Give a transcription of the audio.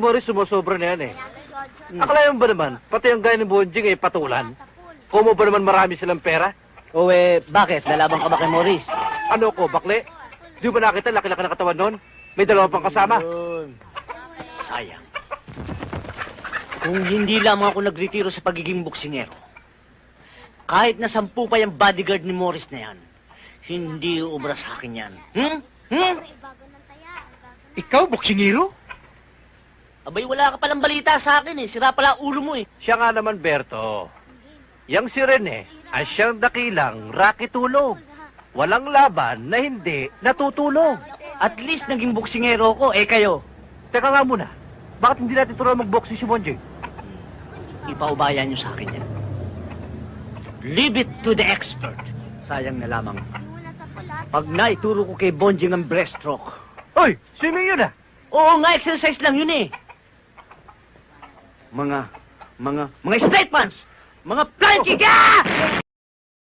Morris, sumusobra na yan eh. Akalayan ba naman, pati yung gaya ni Bonjing eh, patulan? Kumo ba naman marami silang pera? O eh, bakit? Lalaban ka ba kay Morris? Ano ko, bakle? Di ba nakita, laki-laki ng katawan nun? May dalawa pang kasama. Yun. Sayang. Kung hindi lamang ako nagretiro sa pagiging buksingero, kahit na sampu pa yung bodyguard ni Morris na yan, hindi ubra sa akin yan. Hmm? Hmm? Ikaw, boksingero? Abay, wala ka palang balita sa akin eh. Sira pala ulo mo eh. Siya nga naman, Berto. Yang si Rene ay siyang dakilang rakitulog. Walang laban na hindi natutulog. At least naging buksingero ko, eh kayo. Teka nga muna, bakit hindi natin turuan mag-boxing si Bonjing? Ipaubayan niyo sa akin yan. Leave it to the expert. Sayang na lamang. Pag naituro ko kay Bonjing ang breaststroke. Hoy, swimming yun ah! Oo nga, exercise lang yun eh. Mga, mga, mga straight pants! Mga kick! Ah!